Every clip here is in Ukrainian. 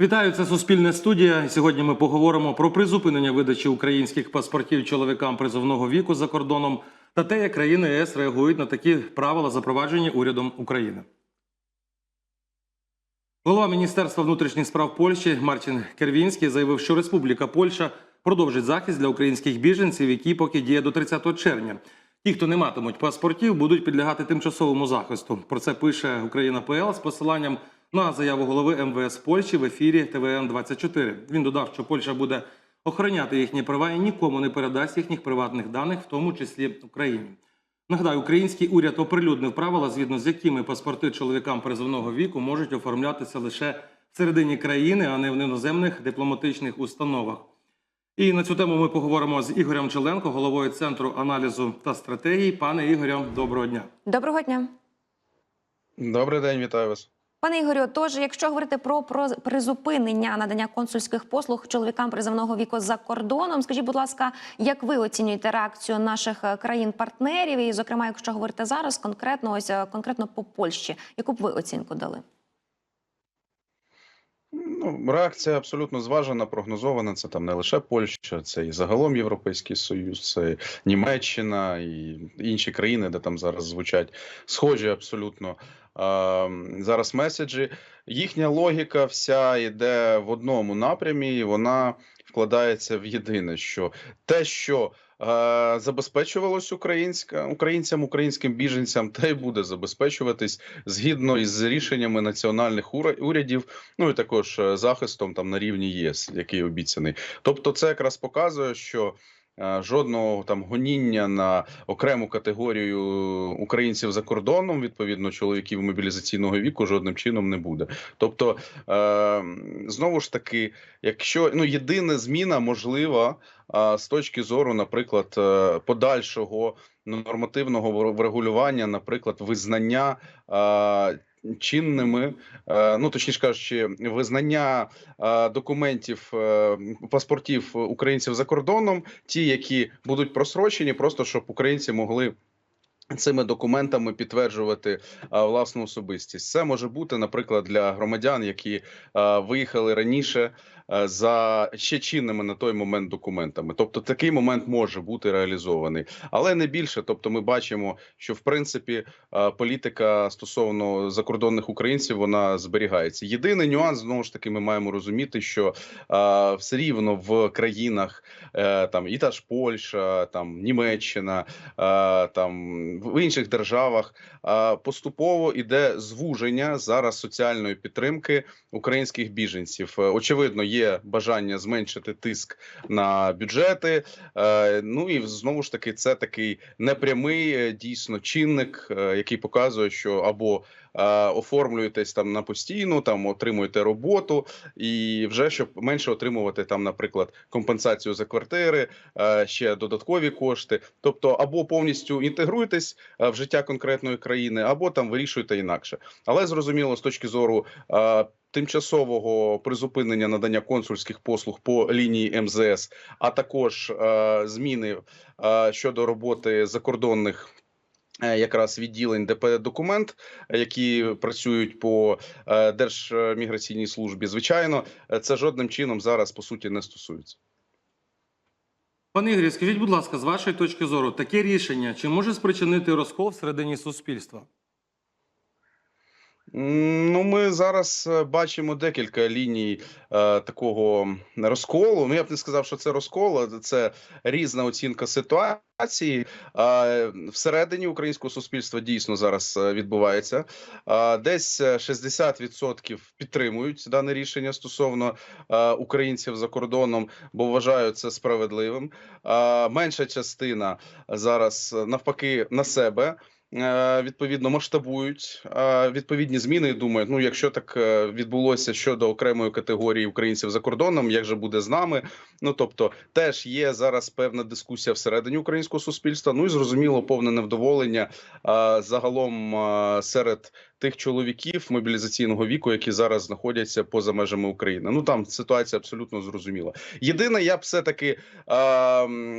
Вітаю, це Суспільне студія. Сьогодні ми поговоримо про призупинення видачі українських паспортів чоловікам призовного віку за кордоном та те, як країни ЄС реагують на такі правила, запроваджені урядом України. Голова Міністерства внутрішніх справ Польщі Мартін Кервінський заявив, що Республіка Польща продовжить захист для українських біженців, який поки діє до 30 червня. Ті, хто не матимуть паспортів, будуть підлягати тимчасовому захисту. Про це пише Україна ПЛ з посиланням на заяву голови МВС Польщі в ефірі ТВН 24 Він додав, що Польща буде охороняти їхні права і нікому не передасть їхніх приватних даних, в тому числі Україні. Нагадаю, український уряд оприлюднив правила, згідно з якими паспорти чоловікам призовного віку можуть оформлятися лише всередині країни, а не в іноземних дипломатичних установах. І на цю тему ми поговоримо з Ігорем Челенко, головою центру аналізу та стратегії. Пане Ігорю, доброго дня. Доброго дня. Добрий день, вітаю вас. Пане Ігорю, тож, якщо говорити про, призупинення надання консульських послуг чоловікам призовного віку за кордоном, скажіть, будь ласка, як ви оцінюєте реакцію наших е, країн-партнерів? І, зокрема, якщо говорити зараз конкретно, ось е, конкретно по Польщі, яку б ви оцінку дали? Ну, реакція абсолютно зважена, прогнозована. Це там не лише Польща, це і загалом Європейський Союз, це Німеччина і інші країни, де там зараз звучать схожі абсолютно е зараз меседжі. Їхня логіка вся йде в одному напрямі, і вона вкладається в єдине, що те, що е, забезпечувалось українська українцям, українським біженцям, те й буде забезпечуватись згідно із рішеннями національних урядів, ну і також е, захистом там на рівні ЄС, який обіцяний. Тобто, це якраз показує, що. Е, Жодного там гоніння на окрему категорію українців за кордоном, відповідно чоловіків мобілізаційного віку, жодним чином не буде. Тобто, е, знову ж таки, якщо ну єдина зміна можлива з точки зору, наприклад, е, подальшого нормативного вр- врегулювання, наприклад, визнання. Чинними, е, ну точніше кажучи, визнання документів е, паспортів українців за кордоном, ті, які будуть просрочені, просто щоб українці могли цими документами підтверджувати а, власну особистість. Це може бути, наприклад, для громадян, які а, виїхали раніше а, за ще чинними на той момент документами. Тобто такий момент може бути реалізований, але не більше. Тобто, ми бачимо, що в принципі а, політика стосовно закордонних українців вона зберігається. Єдиний нюанс знову ж таки, ми маємо розуміти, що а, все рівно в країнах е, там і та ж Польща, там Німеччина, е, там в інших державах поступово іде звуження зараз соціальної підтримки українських біженців. Е, Очевидно, є бажання зменшити тиск на бюджети. Е, Ну і знову ж таки, це такий непрямий е, дійсно чинник, який показує, що або оформлюєтесь там на постійну, там отримуєте роботу, і вже щоб менше отримувати там, наприклад, компенсацію за квартири, е, ще додаткові кошти. Тобто, або повністю інтегруєтесь е, в життя конкретної країни, або там вирішуєте інакше. Але зрозуміло, з точки зору. е, Тимчасового призупинення надання консульських послуг по лінії МЗС, а також е, зміни е, щодо роботи закордонних е, якраз відділень ДП документ, е, які працюють по е, Держміграційній службі. Звичайно, е, це жодним чином зараз по суті не стосується. Пане Ігорі, скажіть, будь ласка, з вашої точки зору, таке рішення чи може спричинити розкол всередині суспільства? Ну, ми зараз е, бачимо декілька ліній е, такого розколу. Ну, я б не сказав, що це розкол, це різна оцінка ситуації. Е, всередині українського суспільства дійсно зараз е, відбувається. Е, десь е, 60% підтримують дане рішення стосовно е, українців за кордоном, бо вважають це справедливим. Е, менша частина зараз е, навпаки на себе відповідно масштабують е, відповідні зміни. і Думають, ну якщо так е, відбулося щодо окремої категорії українців за кордоном, як же буде з нами? Ну тобто, теж є зараз певна дискусія всередині українського суспільства. Ну і зрозуміло, повне невдоволення е, загалом е, серед тих чоловіків мобілізаційного віку, які зараз знаходяться поза межами України. Ну там ситуація абсолютно зрозуміла. Єдине, я б все таки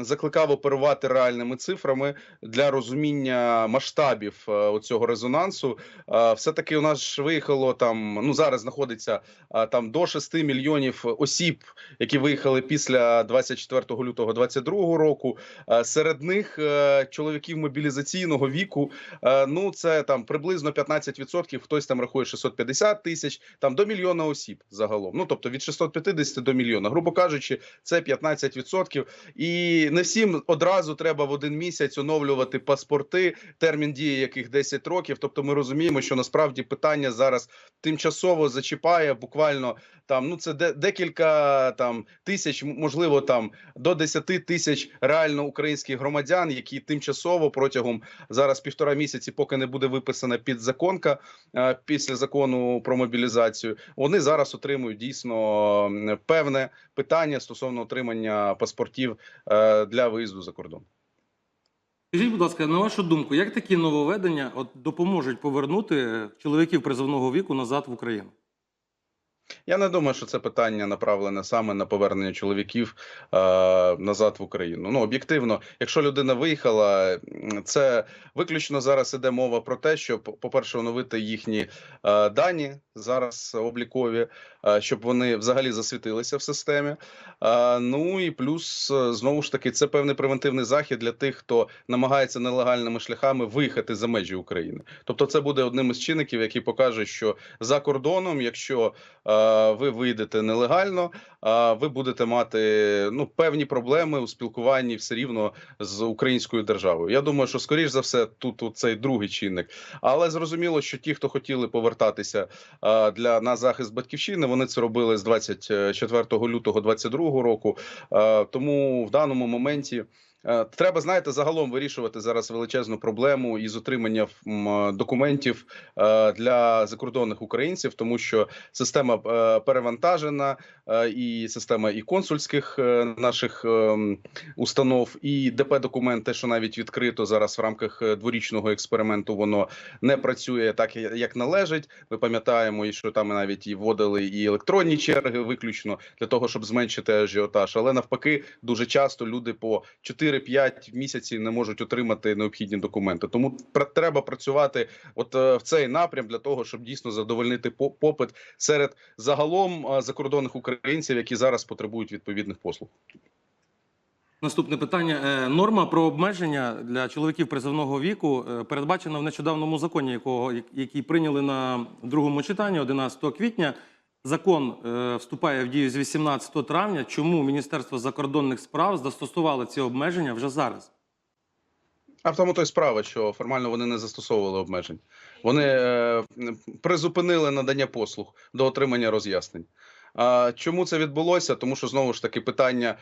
закликав оперувати реальними цифрами для розуміння масштабів е, цього резонансу. Е, все таки у нас ж виїхало там. Ну зараз знаходиться е, там до 6 мільйонів осіб, які виїхали після 24 лютого 2022 року. Е, Серед них е, чоловіків мобілізаційного віку. е, Ну це там приблизно 15%, Хтось там рахує 650 тисяч, там до мільйона осіб загалом. Ну тобто від 650 до мільйона. Грубо кажучи, це 15%. І не всім одразу треба в один місяць оновлювати паспорти, термін дії яких 10 років. Тобто, ми розуміємо, що насправді питання зараз тимчасово зачіпає буквально там. Ну це де декілька там тисяч, можливо, там до 10 тисяч реально українських громадян, які тимчасово протягом зараз півтора місяці, поки не буде виписана підзаконка е, після закону про мобілізацію, вони зараз отримують дійсно певне питання стосовно отримання паспортів е, для виїзду за кордон. Скажіть, будь ласка, на вашу думку, як такі нововведення от, допоможуть повернути чоловіків призовного віку назад в Україну? Я не думаю, що це питання направлене саме на повернення чоловіків е, назад в Україну. Ну об'єктивно, якщо людина виїхала, це виключно зараз іде мова про те, щоб, по-перше, оновити їхні е, дані зараз облікові, е, щоб вони взагалі засвітилися в системі. Е, ну і плюс е, знову ж таки, це певний превентивний захід для тих, хто намагається нелегальними шляхами виїхати за межі України. Тобто, це буде одним із чинників, який покаже, що за кордоном, якщо е, ви вийдете нелегально, ви будете мати ну певні проблеми у спілкуванні все рівно з українською державою. Я думаю, що скоріш за все тут, цей другий чинник. Але зрозуміло, що ті, хто хотіли повертатися для на захист батьківщини, вони це робили з 24 лютого 2022 року. Тому в даному моменті. Е, Треба, знаєте, загалом вирішувати зараз величезну проблему із отримання документів е, для закордонних українців, тому що система е, перевантажена, і система і консульських наших установ, і ДП документ, те, що навіть відкрито зараз в рамках дворічного експерименту, воно не працює так, як належить. Ми пам'ятаємо, і що там навіть і вводили і електронні черги, виключно для того, щоб зменшити ажіотаж. Але навпаки, дуже часто люди по 4-5 місяців не можуть отримати необхідні документи. Тому треба працювати от е, в цей напрям для того, щоб дійсно задовольнити попит серед загалом е, закордонних українців, які зараз потребують відповідних послуг. Наступне питання. Е, Норма про обмеження для чоловіків призовного віку передбачена в нещодавному законі, якого який прийняли на другому читанні 11 квітня. Закон е, вступає в дію з 18 травня. Чому Міністерство закордонних справ застосувало ці обмеження вже зараз? А в тому то й справа, що формально вони не застосовували обмежень. Вони е, призупинили надання послуг до отримання роз'яснень. Чому це відбулося? Тому що знову ж таки питання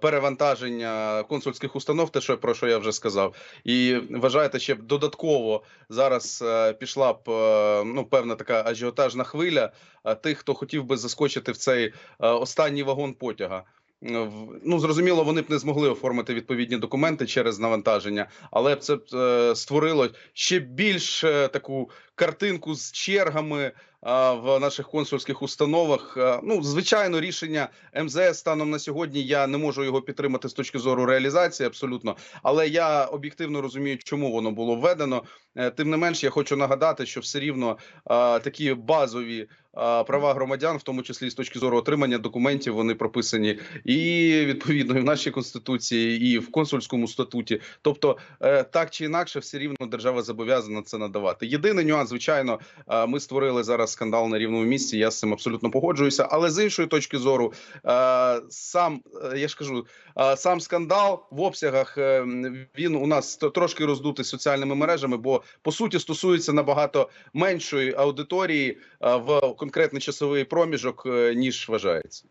перевантаження консульських установ, те, про що я вже сказав, і вважаєте, ще додатково зараз е, пішла б е, ну певна така ажіотажна хвиля тих, хто хотів би заскочити в цей е, останній вагон потяга. Ну зрозуміло, вони б не змогли оформити відповідні документи через навантаження, але це б створило ще більш таку картинку з чергами в наших консульських установах. Ну, звичайно, рішення МЗС станом на сьогодні я не можу його підтримати з точки зору реалізації, абсолютно. Але я об'єктивно розумію, чому воно було введено. Е, Тим не менш, я хочу нагадати, що все рівно такі базові права громадян, в тому числі з точки зору отримання документів, вони прописані і відповідно і в нашій конституції, і в консульському статуті. Тобто, е, так чи інакше, все рівно держава зобов'язана це надавати. Єдиний нюанс, звичайно, ми створили зараз скандал на рівному місці. Я з цим абсолютно погоджуюся. Але з іншої точки зору, е, сам е, я ж кажу, е, сам скандал в обсягах він у нас трошки роздутий соціальними мережами, бо по суті стосується набагато меншої аудиторії в конкретний часовий проміжок, ніж вважається.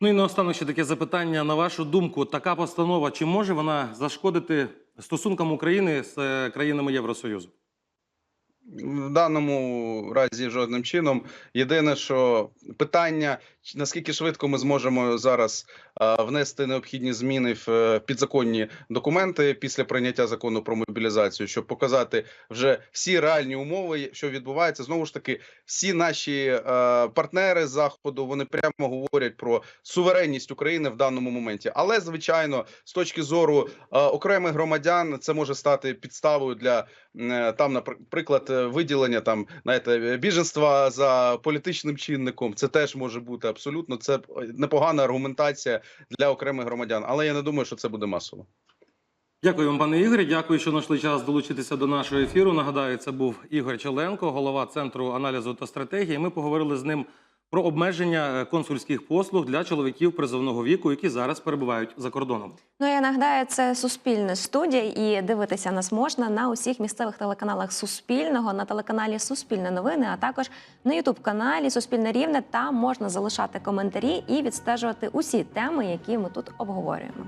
Ну і наостанок ще таке запитання. На вашу думку, така постанова чи може вона зашкодити стосункам України з країнами Євросоюзу? В даному разі жодним чином. Єдине, що питання, наскільки швидко ми зможемо зараз внести необхідні зміни в е, підзаконні документи після прийняття закону про мобілізацію, щоб показати вже всі реальні умови, що відбувається. Знову ж таки, всі наші е, партнери заходу вони прямо говорять про суверенність України в даному моменті. Але звичайно, з точки зору е, окремих громадян, це може стати підставою для е, там, наприклад, е, виділення там знаєте, біженства за політичним чинником. Це теж може бути абсолютно. Це е, непогана аргументація для окремих громадян. Але я не думаю, що це буде масово. Дякую вам, пане Ігорі. Дякую, що знайшли час долучитися до нашого ефіру. Нагадаю, це був Ігор Челенко, голова центру аналізу та стратегії. Ми поговорили з ним про обмеження е, консульських послуг для чоловіків призовного віку, які зараз перебувають за кордоном. Ну я нагадаю, це суспільне студія, і дивитися нас можна на усіх місцевих телеканалах Суспільного, на телеканалі Суспільне новини, а також на Ютуб-каналі Суспільне Рівне. Там можна залишати коментарі і відстежувати усі теми, які ми тут обговорюємо.